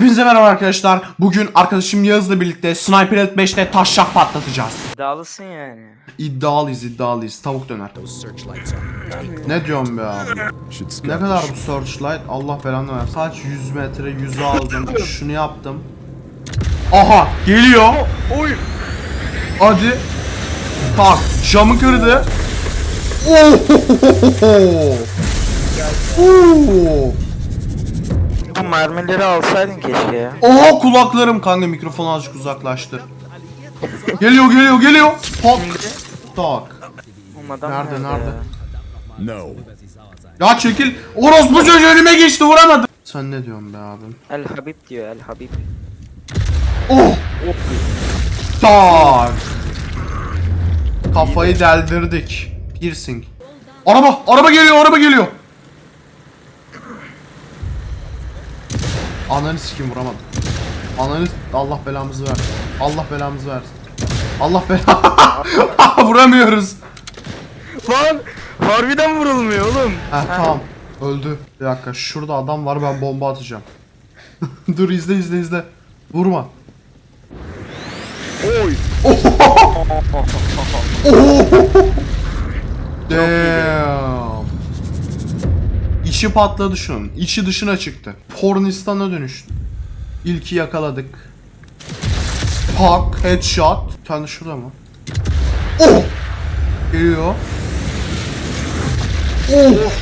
Hepinize merhaba arkadaşlar. Bugün arkadaşım Yağız'la birlikte Sniper Elite 5'te taşşak patlatacağız. İddialısın yani. İddialıyız iddialıyız. Tavuk döner. Ne diyorsun be abi? Ne kadar bu searchlight? Allah belanı versin. Kaç 100 metre 100 aldım. Şunu yaptım. Aha geliyor. Oy. Hadi. Tak camı kırdı. Ohohoho. Oo. Bu mermileri alsaydın keşke ya. Oha kulaklarım kanka mikrofonu azıcık uzaklaştır. Geliyor geliyor geliyor. Tak. Tak. Nerede, nerede? No. Ya çekil. Orospu çocuğu önüme geçti vuramadım. Sen ne diyorsun be abim? El Habib diyor El Habib. Oh. Tak. Kafayı deldirdik. Piercing. Araba, araba geliyor, araba geliyor. Ananı sikim vuramadım. Ananı Allah belamızı versin. Allah belamızı versin. Allah bela Vuramıyoruz. Lan harbiden vurulmuyor oğlum. Heh tamam. Öldü. Bir dakika şurada adam var ben bomba atacağım. Dur izle izle izle. Vurma. Oy. Damn. İçi patladı şunun. İçi dışına çıktı. Pornistan'a dönüştü. İlki yakaladık. Pak, headshot. Bir tane şurada mı? Oh! Geliyor. Oh!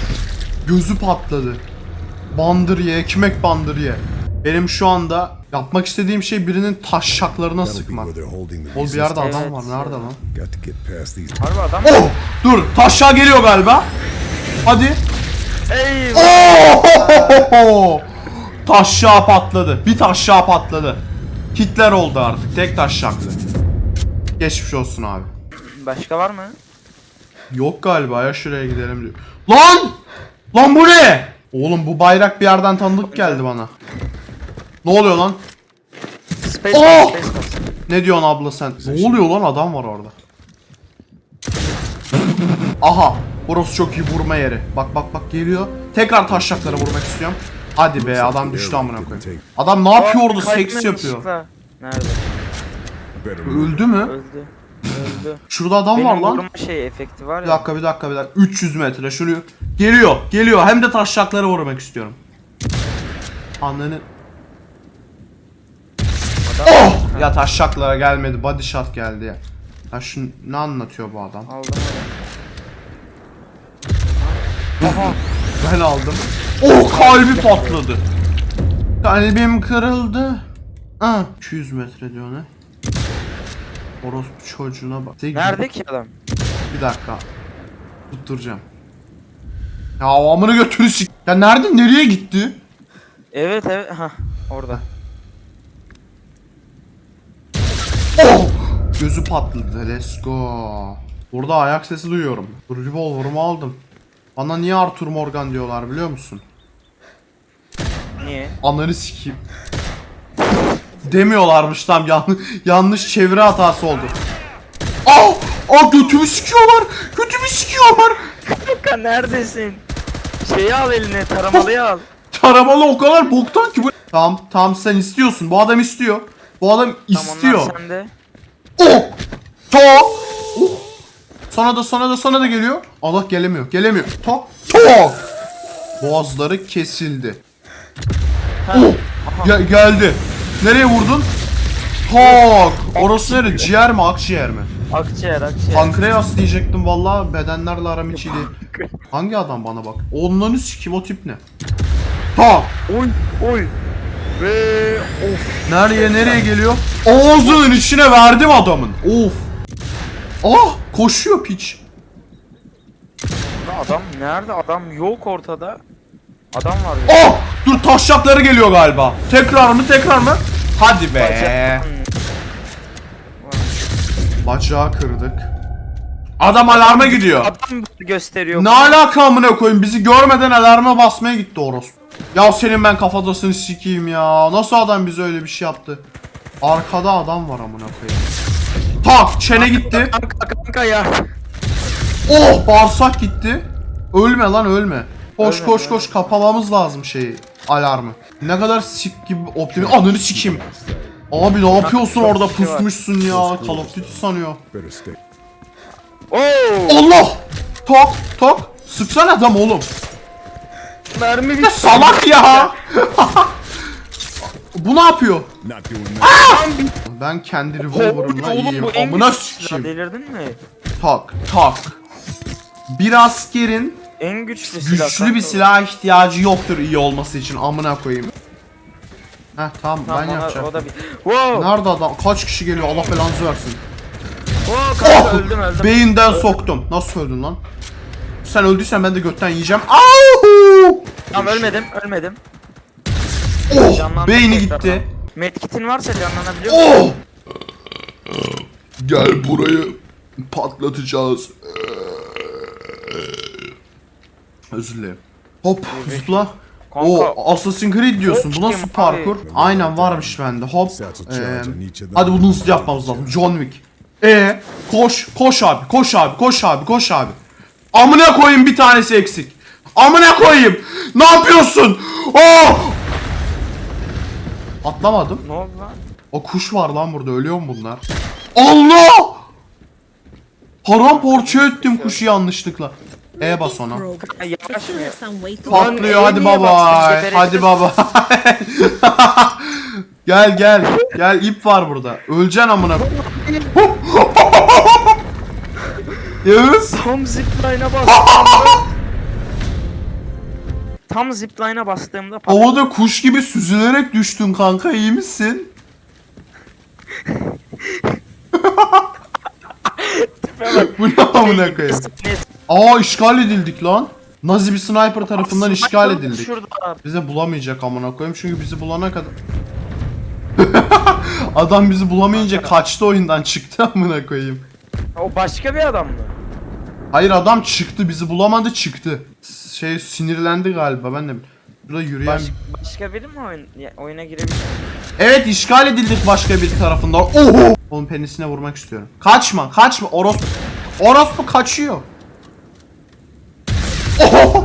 Gözü patladı. Bandır ye, ekmek bandır ye. Benim şu anda yapmak istediğim şey birinin taşşaklarına That'll be sıkmak. Ol bir yerde adam var. Nerede lan? Harbi adam. Oh! Dur, taşşağı geliyor galiba. Hadi. Ey. Oh! Taşşağı patladı. Bir taşşağı patladı. Hitler oldu artık. Tek taşşaklı. Geçmiş olsun abi. Başka var mı? Yok galiba ya şuraya gidelim diyor. Lan! Lan bu ne? Oğlum bu bayrak bir yerden tanıdık geldi bana. Ne oluyor lan? Space Oh! Space. Ne diyorsun abla sen? Ne oluyor lan adam var orada. Aha. Burası çok iyi vurma yeri. Bak bak bak geliyor. Tekrar taşşaklara vurmak istiyorum. Hadi be adam düştü amına koyayım. Adam ne yapıyor orada? Seks yapıyor. Nerede? Öldü mü? Öldü. Öldü. Şurada adam Benim var lan. vurma şey efekti var Bir ya. dakika bir dakika bir dakika. 300 metre şunu. Geliyor geliyor. Hem de taşşaklara vurmak istiyorum. Ananı. Oh! Ya taşşaklara gelmedi. Body shot geldi ya. Ya şu ne anlatıyor bu adam? Aldım Ben aldım. Oh kalbi patladı. Kalbim kırıldı. Ah 200 metre diyor ne? Orospu çocuğuna bak. Nerede ki adam? Bir dakika. Tutturacağım. Ya o amını götürü sik. Ya nerede nereye gitti? Evet evet. Ha orada. Oh! Gözü patladı. Let's go. Burada ayak sesi duyuyorum. Revolver'ımı aldım. Bana niye Arthur Morgan diyorlar biliyor musun? Niye? Ananı sikeyim. Demiyorlarmış tam yan yanlış çeviri hatası oldu. Aa! Aa götümü sikiyorlar. Götümü sikiyorlar. Kanka neredesin? Şeyi al eline taramalıyı al. Taramalı o kadar boktan ki bu. Tamam tamam sen istiyorsun. Bu adam istiyor. Bu adam Tamam istiyor. onlar sende. Oh! Tok! Sana da sana da sana da geliyor. Allah gelemiyor. Gelemiyor. Tok! Tok! Boğazları kesildi. Oh! Ge- geldi. Nereye vurdun? Tok! Orası nere? Ciğer mi? Akciğer mi? Akciğer akciğer. Pankreas diyecektim valla bedenlerle aram hiç iyi değil. Hangi adam bana bak? Onları sikim o tip ne? Tok! Oy oy. Ve of. Nereye nereye geliyor? Ağzının içine verdim adamın. Of. Ah koşuyor piç. Adam nerede? Adam yok ortada. Adam var ya. Ah dur taşşakları geliyor galiba. Tekrar mı tekrar mı? Hadi be. Bacağı kırdık. Adam alarma gidiyor. Adam gösteriyor. Ne alaka amına koyayım bizi görmeden alarma basmaya gitti orospu. Ya senin ben kafadasını sikeyim ya. Nasıl adam bize öyle bir şey yaptı? Arkada adam var amına koyayım. Tak çene gitti. Kanka kanka ya. Oh bağırsak gitti. Ölme lan ölme. Koş Ölme, koş ölme. koş kapamamız lazım şeyi alarmı. Ne kadar sik gibi optimi. Ananı sikeyim. Abi ne yapıyorsun orada pusmuşsun ya. Call of Duty sanıyor. Oo! Allah! Tok tok. Sıksana adam oğlum. Mermi Ne bitti. salak ya. Bu ne yapıyor? Ben kendi revolver'ımla iyiyim. Amına sikeyim. Delirdin mi? Tak tak. Bir askerin En güçlü silah. güçlü bir silaha ihtiyacı yoktur iyi olması için. Amına koyayım. Heh tamam, Tamam, ben ona- yapacağım. O da bir... Wow! Nerede adam? Kaç kişi geliyor? Allah belanızı versin. Wow kanka Oh! öldüm öldüm. Beyinden soktum. Nasıl öldün lan? Sen öldüysen ben de götten yiyeceğim. Au! Tamam ölmedim ölmedim. Oh! Beyni tekrardan. gitti. Medkit'in varsa canlanabiliyor musun? Oh! Gel burayı patlatacağız. Özür dilerim. Hop zıpla. Kanka, O Assassin's Creed diyorsun. Bu Yok nasıl ki parkur? abi. Aynen varmış bende. Hop. Ee, hadi bunu hızlı yapmamız lazım. John Wick. E koş koş abi koş abi koş abi koş abi. Amına koyayım bir tanesi eksik. Amına koyayım. Ne yapıyorsun? Oh! Atlamadım. Ne oldu lan? O kuş var lan burada ölüyor mu bunlar? Allah! Paramparça ettim kuşu yanlışlıkla. E bas ona. Patlıyor hadi baba. bastım. Hadi baba. gel gel. Gel ip var burada. Öleceksin amına. Yağız. Tam zipline'a bastığımda... Tam zipline'a bastığımda Havada kuş gibi süzülerek düştün kanka iyi misin? Bu ne amına koyayım? Aa işgal edildik lan. Nazi bir sniper tarafından işgal edildik. Şurada. Bize bulamayacak amına koyayım çünkü bizi bulana kadar Adam bizi bulamayınca kaçtı oyundan çıktı amına koyayım. O başka bir adam mı? Hayır adam çıktı bizi bulamadı çıktı. Şey sinirlendi galiba ben de. Burada yürüyen Baş, başka biri mi oyun, ya, oyuna girebilir? Evet işgal edildik başka bir tarafından. Oho! Onun penisine vurmak istiyorum. Kaçma, kaçma. Orospu. Orospu kaçıyor. Oho!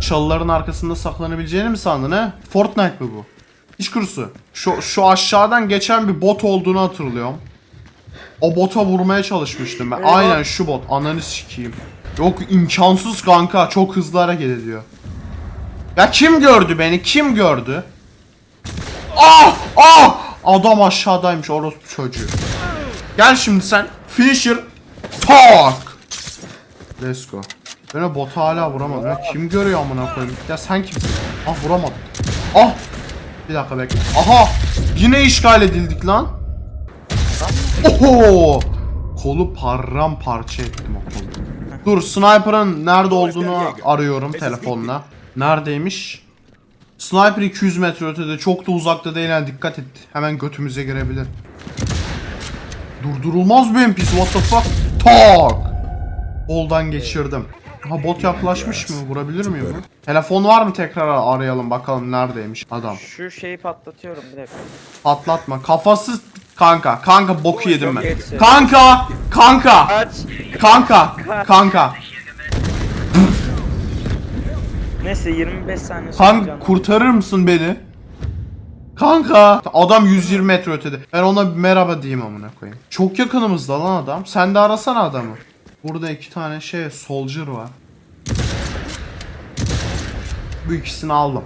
Çalıların arkasında saklanabileceğini mi sandın he? Fortnite mi bu? İş kurusu. Şu, şu aşağıdan geçen bir bot olduğunu hatırlıyorum. O bota vurmaya çalışmıştım ben. Eyvah. Aynen şu bot. Ananı sikeyim. Yok imkansız kanka. Çok hızlı hareket ediyor. Ya kim gördü beni? Kim gördü? Ah! Ah! Adam aşağıdaymış orospu çocuğu. Gel şimdi sen. Finisher. Fuck. Let's go. Ben o botu hala vuramadım. Ya kim görüyor amına koyayım? Ya sen kimsin? Ah vuramadım. Ah! Bir dakika bekle. Aha! Yine işgal edildik lan. Oho! Kolu paramparça ettim o kolu. Dur sniper'ın nerede olduğunu arıyorum telefonla. Neredeymiş? Sniper 200 metre ötede çok da uzakta değil yani dikkat et. Hemen götümüze girebilir. Durdurulmaz bir NPC what the fuck? Tak! Boldan geçirdim. Ha bot yaklaşmış mı? Vurabilir miyim? Telefon var mı tekrar arayalım bakalım neredeymiş adam. Şu şeyi patlatıyorum bir dakika. Patlatma. Kafası kanka. Kanka boku yedim ben. Kanka! Kanka! Kanka! Kanka! Neyse 25 saniye canım. kurtarır mısın beni? Kanka! Adam 120 metre ötede. Ben ona bir merhaba diyeyim amına koyayım. Çok yakınımızda lan adam. Sen de arasana adamı. Burada iki tane şey soldier var. Bu ikisini aldım.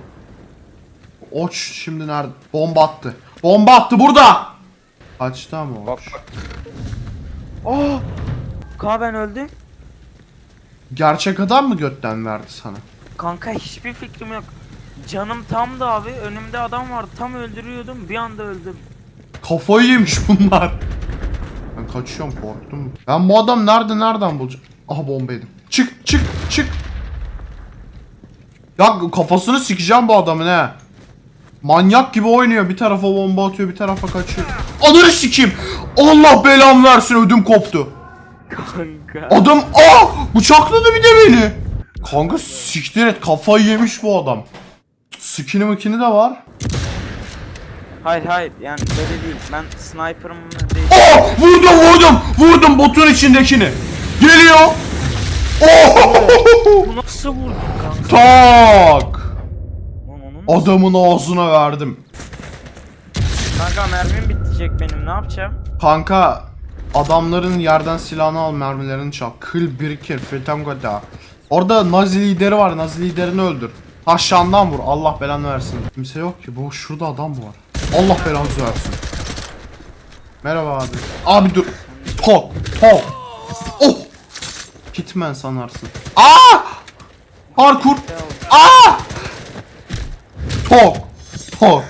Oç şimdi nerede? Bomba attı. Bomba attı burada. Kaçtı ama Bak oç. bak. Oh! Kaan ben öldüm. Gerçek adam mı götten verdi sana? Kanka hiçbir fikrim yok. Canım tamdı abi. Önümde adam vardı. Tam öldürüyordum. Bir anda öldüm. Kafayı yemiş bunlar. Ben kaçıyorum korktum. Ben bu adam nerede nereden bulacağım? Aha bomba yedim. Çık çık çık. Ya kafasını sikeceğim bu adamın he. Manyak gibi oynuyor. Bir tarafa bomba atıyor bir tarafa kaçıyor. Ananı sikeyim. Allah belamı versin ödüm koptu. Kanka. Adam aa bıçakladı bir de beni. Kanka siktir et kafayı yemiş bu adam. Skini mikini de var. Hayır hayır yani böyle değil. Ben sniper'ım değil. Oh! Vurdum vurdum! Vurdum botun içindekini. Geliyor. Oh! Nasıl vurdun kanka? Tak! Adamın ağzına verdim. Kanka mermim bitecek benim ne yapacağım? Kanka adamların yerden silahını al mermilerini çal. Kıl birikir Fetangada. Orada Nazi lideri var. Nazi liderini öldür. Aşağından vur. Allah belanı versin. Kimse yok ki. Bu şurada adam var? Allah belanı versin. Merhaba abi. Abi dur. Tok. Tok. Oh. Hitman sanarsın. Aa! Parkur. Aa! Tok. Tok.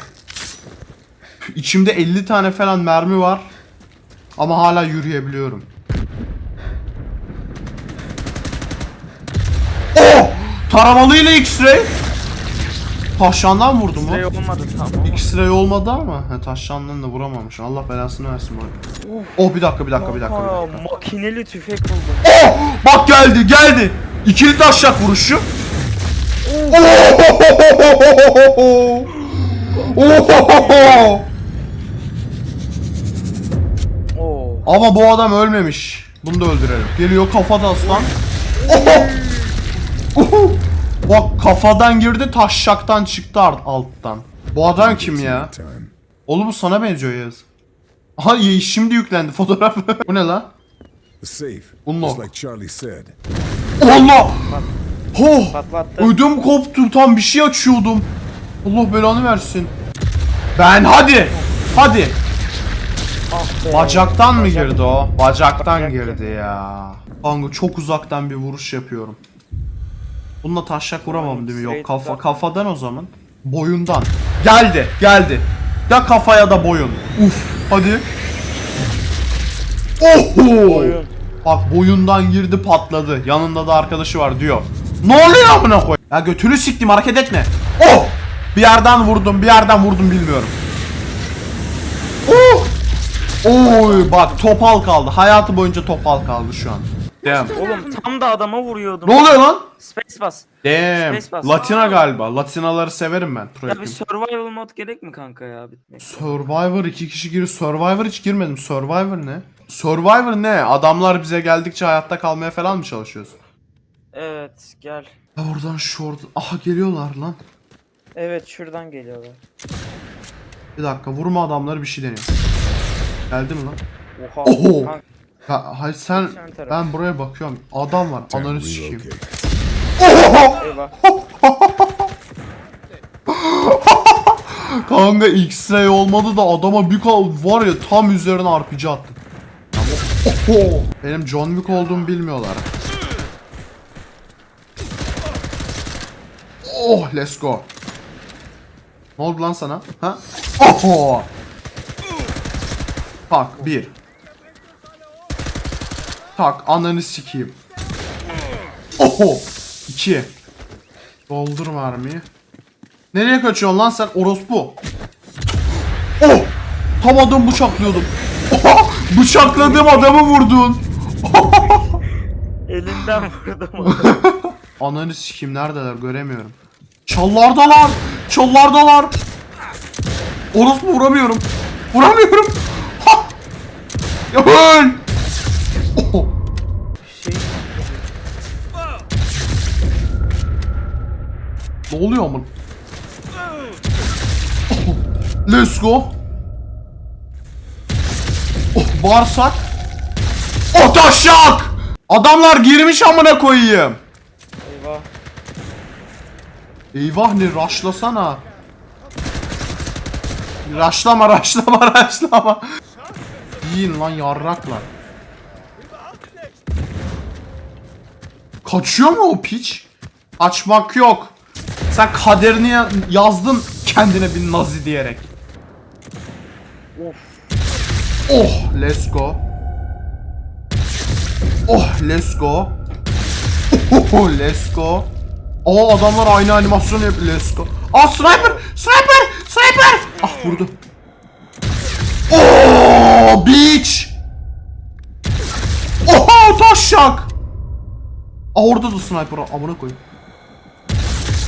İçimde 50 tane falan mermi var. Ama hala yürüyebiliyorum. Oh! Taramalıyla X-ray. Taşlandan vurdum Şey o. olmadı tamam. X-ray olmadı ama he, taşlandan da vuramamış. Allah belasını versin bari. Oh bir dakika bir dakika bir dakika. Bir dakika. makineli tüfek buldum. Oh! Bak geldi geldi. İkili taşak vuruşu. Ama bu adam ölmemiş. Bunu da öldürelim. Geliyor kafada aslan. Bak kafadan girdi taşşaktan çıktı alttan. Bu adam kim ya? Oğlum bu sana benziyor Yağız. Aha şimdi yüklendi fotoğraf. bu ne la? Said. Allah! Oh! Patlattı. Ödüm koptu tam bir şey açıyordum. Allah belanı versin. Ben hadi. Hadi. Ah be. Bacaktan mı girdi o? Bacaktan Bacak girdi ya. Kanka çok uzaktan bir vuruş yapıyorum. Bununla taşak vuramam değil mi? Yok kafa kafadan o zaman. Boyundan. Geldi, geldi. Ya kafa ya da boyun. Uf, hadi. Oho! Boyun. Bak boyundan girdi patladı. Yanında da arkadaşı var diyor. Ne oluyor amına koy? Ya götünü siktim hareket etme. Oh! Bir yerden vurdum, bir yerden vurdum bilmiyorum. Oh! Oy bak topal kaldı. Hayatı boyunca topal kaldı şu an. Damn. Oğlum tam da adama vuruyordum. Ne oluyor lan? Space bas. Damn. Space bas. Latina galiba. Latinaları severim ben. Ya bir survival mod gerek mi kanka ya bitmek? Survivor iki kişi giriyor. Survivor hiç girmedim. Survivor ne? Survivor ne? Adamlar bize geldikçe hayatta kalmaya falan mı çalışıyoruz? Evet gel. Ya oradan şu orada. Aha geliyorlar lan. Evet şuradan geliyorlar. Bir dakika vurma adamları bir şey deniyor. Geldi mi lan? Oha. Oho. Kanka, Ya, hayır sen Sen taraf. ben buraya bakıyorum. Adam var. Ananı sikeyim. eyvah. Kanka X-ray olmadı da adama bir kal var ya tam üzerine RPG attım. Oho. Benim John Wick olduğumu bilmiyorlar. Oh let's go. Ne oldu lan sana? Ha? Oho. Tak bir. Tak ananı sikeyim. Oho. İki. Doldur mermiyi. Nereye kaçıyorsun lan sen orospu? Oh! Tam adam bıçaklıyordum. Oha! Bıçakladığım adamı vurdun. Elinden vurdum. Ananı sikeyim neredeler göremiyorum. Çallardalar. Çallardalar. Orospu vuramıyorum. Vuramıyorum. Ha! Ya öl. Oh! şey Ne oluyor amın? Oh! Let's go. Oh, bağırsak. Oh. Adamlar girmiş amına koyayım. Eyvah. Ne raşlasana. Raşlama raşlama raşlama. Yiyin lan yarraklar. Kaçıyor mu o piç? Açmak yok. Sen kaderini ya- yazdın kendine bir nazi diyerek. Of. Oh let's go. Oh let's go. Oh let's go. Aa adamlar aynı animasyon yapıyor. Let's go. Aa sniper! Sniper! Sniper! Ah vurdu. Oh bitch! Oha taşak! Aa orada da sniper. Amına koyayım.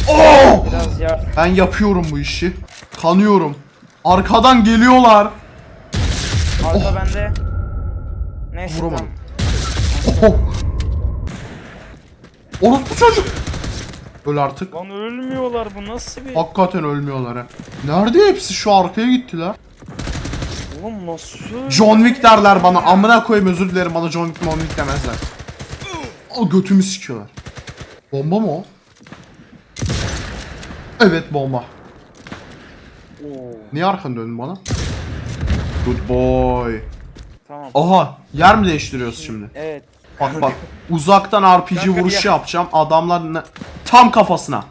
Oh! Biraz yar. Ben yapıyorum bu işi. Kanıyorum. Arkadan geliyorlar. Arka bende. Neyse Vuramadım. tamam. Oh. Orospu çocuk. Öl artık. Lan ölmüyorlar bu nasıl bir... Hakikaten ölmüyorlar ha. Nerede hepsi? Şu arkaya gittiler. Oğlum nasıl? John Wick derler bana. Amına koyayım özür dilerim bana John Wick John Wick demezler. O götümü sikiyorlar. Bomba mı o? Evet bomba. Oo, Niye arkanı döndün bana? Good boy. tamam. Aha yer mi değiştiriyoruz şimdi? Evet. Bak bak uzaktan RPG vuruşu yapacağım. Adamlar ne- tam kafasına.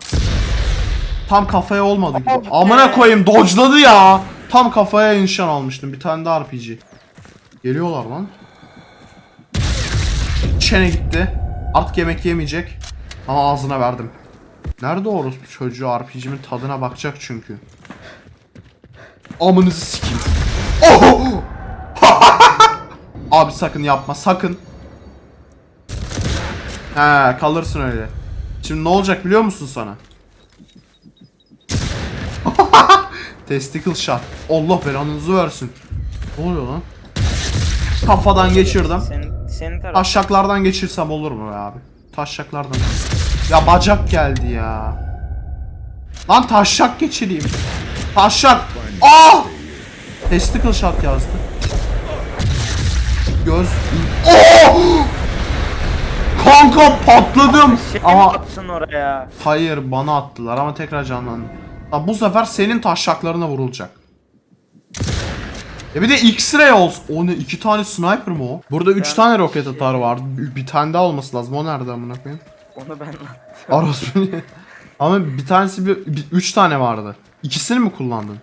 Tam kafaya olmadı gibi. Amına koyayım dodge'ladı ya. Tam kafaya nişan almıştım. Bir tane de RPG. Geliyorlar lan. Çene gitti. Artık yemek yemeyecek. Ama ağzına verdim. Nerede orospu çocuğu RPG'min tadına bakacak çünkü. Amınızı sikeyim. Oh! Abi sakın yapma sakın. He kalırsın öyle. Şimdi ne olacak biliyor musun sana? Testicle shot. Allah belanızı versin. Ne oluyor lan? Kafadan geçirdim. Senin, geçirsem olur mu be abi? Taşşaklardan. Ya bacak geldi ya. Lan taşşak geçireyim. Taşşak. Ah! Testicle shot yazdı. Göz. Oh! Kanka patladım. Şey Ama mi attın oraya? hayır bana attılar ama tekrar canlandı. Lan bu sefer senin taşşaklarına vurulacak. Ya bir de X-ray olsun. O ne? iki tane sniper mı o? Burada üç Ben- tane roket atar var. Bir, bir tane daha olması lazım. O nerede amına koyayım? Onu ben attım. Orospu ne? Ama bir tanesi bir, bir- üç tane vardı. İkisini mi kullandın?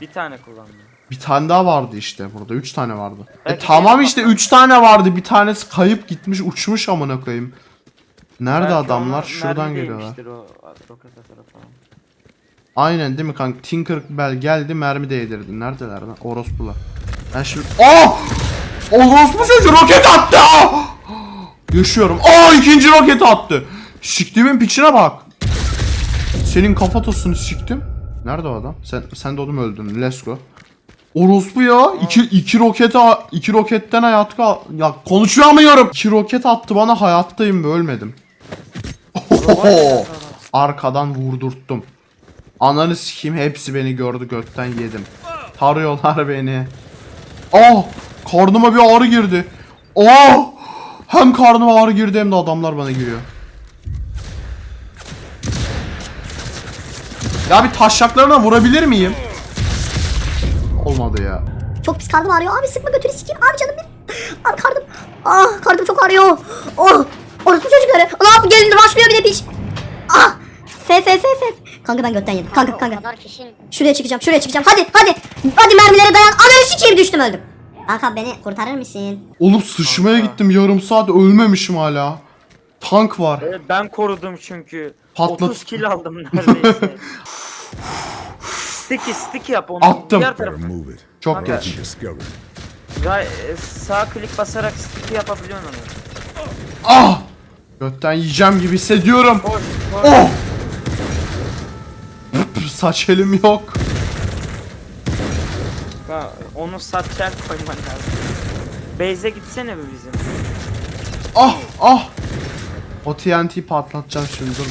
Bir tane kullandım. Bir tane daha vardı işte burada. Üç tane vardı. E Belki tamam işte üç tane vardı. Bir tanesi kayıp gitmiş uçmuş amına koyayım. Nerede Belki adamlar? ona Şuradan mermi geliyorlar. değmiştir o roket atarı falan. Aynen değil mi kanka? Tinkerbell geldi mermi değdirdi. Neredeler lan? Orospular. Ben şimdi... Oh! Orospu çocuğu roket attı! Ah! Yaşıyorum. Aa ikinci roket attı. Siktimin piçine bak. Senin kafatasını siktim. Nerede o adam? Sen sen de oğlum öldün. Let's go. Orospu ya. İki, iki roket iki roketten hayat kal... Ya konuşamıyorum. İki roket attı bana hayattayım ve ölmedim. Arkadan vurdurttum. Ananı sikeyim hepsi beni gördü gökten yedim. Tarıyorlar beni. Ah! Karnıma bir ağrı girdi. Ah! Hem karnıma ağrı girdi hem de adamlar bana giriyor. Ya bir taşaklarına vurabilir miyim? Olmadı ya. Çok pis karnım ağrıyor. Abi sıkma götünü sikeyim. Abi canım benim. Abi karnım. Ah karnım çok ağrıyor. Oh. Orası çocukları. Allah gelin başlıyor bir de piç. Ah. Fe fe fe fe. Kanka ben götten yedim. Kanka kanka. Şuraya çıkacağım şuraya çıkacağım. Hadi hadi. Hadi mermilere dayan. Ananı sikeyim düştüm öldüm. Kanka beni kurtarır mısın? Oğlum sıçmaya gittim yarım saat ölmemişim hala. Tank var. Evet, ben korudum çünkü. Patlat- 30 kill aldım neredeyse. sticky sticky yap onu. Attım. Diğer move it. Çok Kanka. geç. Discovered. Ra- e, sağ klik basarak sticky yapabiliyorsun onu. Ah! Götten yiyeceğim gibi hissediyorum. Koş koş. Oh! Saç elim yok. Ha, onu satçer koyman lazım. Base'e gitsene mi bizim? Ah ah. O TNT patlatacağım şimdi dur.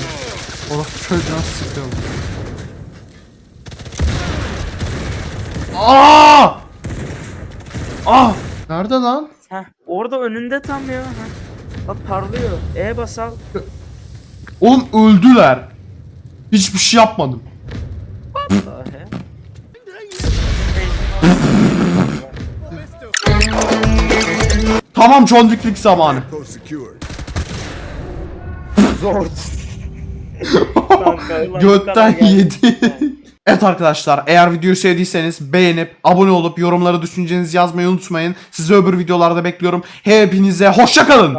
Orası çocuğuna sıkıyorum. Ah! Ah! Nerede lan? Heh, orada önünde tam ya. Heh. Bak parlıyor. E basal. Oğlum öldüler. Hiçbir şey yapmadım. Tamam John Wick'lik zamanı. Zor. Götten yedi. Evet arkadaşlar eğer videoyu sevdiyseniz beğenip abone olup yorumlara düşüncenizi yazmayı unutmayın. Sizi öbür videolarda bekliyorum. Hepinize hoşça kalın.